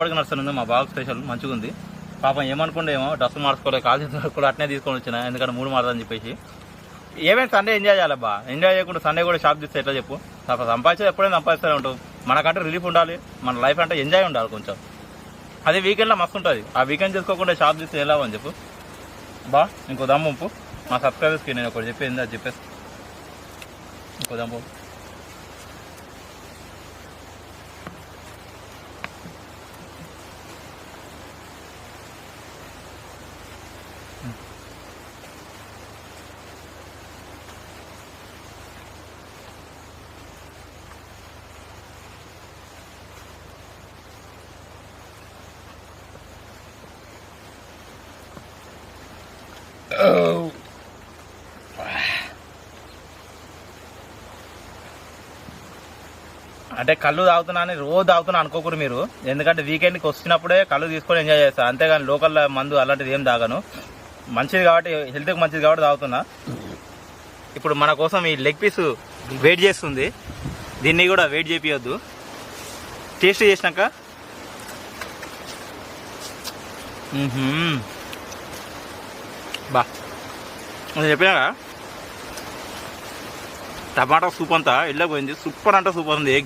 ఇప్పటికి నడుస్తుంది మా బాబు స్పెషల్ మంచిగా ఉంది. పాపం ఏమనుకుంటే ఏమో డ్రెస్ మార్చుకోలేదు కాల్ కూడా అట్నే తీసుకొని వచ్చిన ఎందుకంటే మూడు మారదని చెప్పేసి. ఏమైనా సండే ఎంజాయ్ చేయాలబ్బా ఎంజాయ్ చేయకుండా సండే కూడా షాప్ తీస్తే ఎట్లా చెప్పు. తప్ప సంపాదించేది ఎప్పుడైనా సంపాదిస్తూనే ఉంటాం మనకంటే రిలీఫ్ ఉండాలి. మన లైఫ్ అంటే ఎంజాయ్ ఉండాలి కొంచెం. అదే వీకెండ్లో మస్తు ఉంటుంది. ఆ వీకెండ్ చేసుకోకుండా షాప్ తీస్తే ఎలా అని చెప్పు. బా ఇంకో దమ్ము మా సబ్స్క్రైబర్స్కి నేను ఒకటి చెప్పేది అది చెప్పేసి ఇంకో దమ్ము Oh. అంటే కళ్ళు తాగుతున్నాను రోజు తాగుతున్నా అనుకోకూరు మీరు. ఎందుకంటే వీకెండ్కి వచ్చినప్పుడే కళ్ళు తీసుకొని ఎంజాయ్ చేస్తాను అంతేగాని లోకల్ మందు అలాంటిది ఏం తాగను. మంచిది కాబట్టి హెల్త్కి మంచిది కాబట్టి తాగుతున్నా. ఇప్పుడు మన కోసం ఈ లెగ్ పీస్ వెయిట్ చేస్తుంది. దీన్ని కూడా వెయిట్ చేపియొద్దు. టేస్ట్ చేసినాక. బా. నేను చెప్పినా టమాటా సూప్ అంతా వెళ్ళకపోయింది సూపర్ అంటే సూపర్ ఉంది.